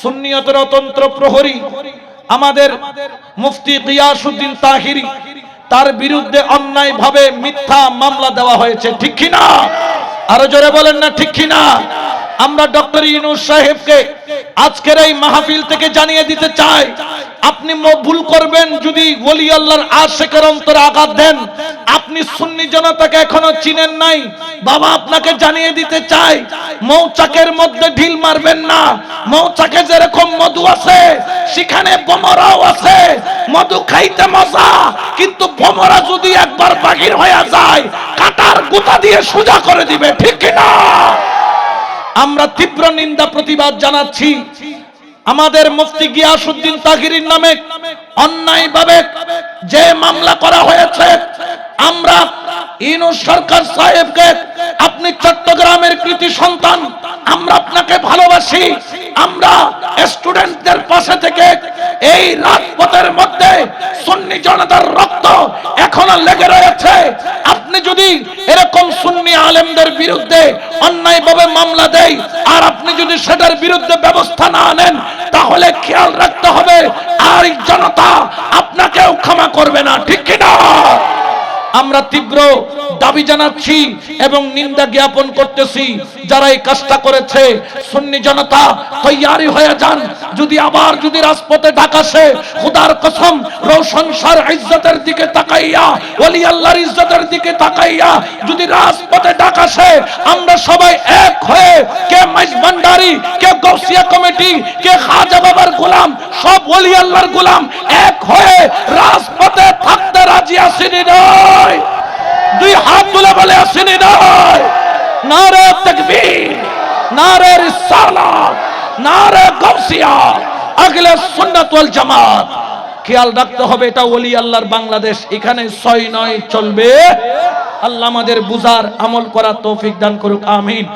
সুন্নিয়তের অতন্ত্র প্রহরী, আমাদের মুফতি গিয়াসউদ্দিন তাহিরি, তার বিরুদ্ধে অন্যায়ভাবে মিথ্যা মামলা দেওয়া হয়েছে, ঠিক কি না আরও জোরে বলেন না, ঠিক কি না আমরা ডক্টর ইউনুস সাহেবকে আজকের এই মাহফিল থেকে জানিয়ে দিতে চাই, আপনি ভুল করবেন যদি ওলি আল্লাহর আশেকের অন্তরে আঘাত দেন। আপনি সুন্নি জনতাকে এখনও চিনেন নাই। বাবা, আপনাকে জানিয়ে দিতে চাই, মৌচাকের মধ্যে ঢিল মারবেন না। মৌচাকে যেরকম মধু আছে, সেখানে বোমরাও আছে। মধু খাইতে মজা, কিন্তু বোমরা যদি একবার বাগির হয়ে যায়, কাটার গুতা দিয়ে সোজা করে দিবে, ঠিক না আমরা তীব্র নিন্দা, প্রতিবাদ জানাচ্ছি। আমাদের মুফতি গিয়াসউদ্দিন তাহিরির নামে অন্যায়ভাবে যে মামলা করা হয়েছে, আমরা ইনু সরকার সাহেবকে, আপনি চট্টগ্রামের কৃতি সন্তান, আমরা আপনাকে ভালোবাসি, আমরা স্টুডেন্টদের পাশে থেকে এই রাজপথের মধ্যে সুন্নি জনতার রক্ত এখনও লেগে রয়েছে আপনি যদি এরকম সুন্নি আলেমদের বিরুদ্ধে অন্যায়ভাবে মামলা দেয়। আর আপনি যদি সেটার বিরুদ্ধে ব্যবস্থা না নেন, তাহলে খেয়াল রাখতে হবে, আর জনতা আপনাকেও ক্ষমা করবে না, ঠিক আমরা তীব্র দাবি জানাচ্ছি এবং নিন্দা জ্ঞাপন করতেছি। যারা এই কাজটা করেছে, সুন্নি জনতা তৈয়ারি হয়ে যান। যদি আবার যদি রাজপথে ডাকাসে খুদার কসম রোশন সার ইজ্জতের দিকে তাকাইয়া, ওলি আল্লাহর ইজ্জতের দিকে তাকাইয়া যদি রাজপথে ডাকাসে আমরা সবাই এক হয়ে কে মাইজ ভান্ডারি কে কমিটি, কে খাজা বাবার গোলাম, সব ওলি আল্লাহর গোলাম, এক হয়ে রাজপথে থাকতে রাজি আসেনি নয় দুই হাত তুলে বলে আসেনি নয় নারে তাকবীর, নারে রিসালাত নারে গাউসিয়া, আগলে সুন্নাত ওয়াল জামাত। খেয়াল রাখতে হবে, এটা ওলি আল্লাহর বাংলাদেশ, এখানে ছয় নয় চলবে। আল্লাহ আমাদের বুজার আমল করার তৌফিক দান করুক, আমিন।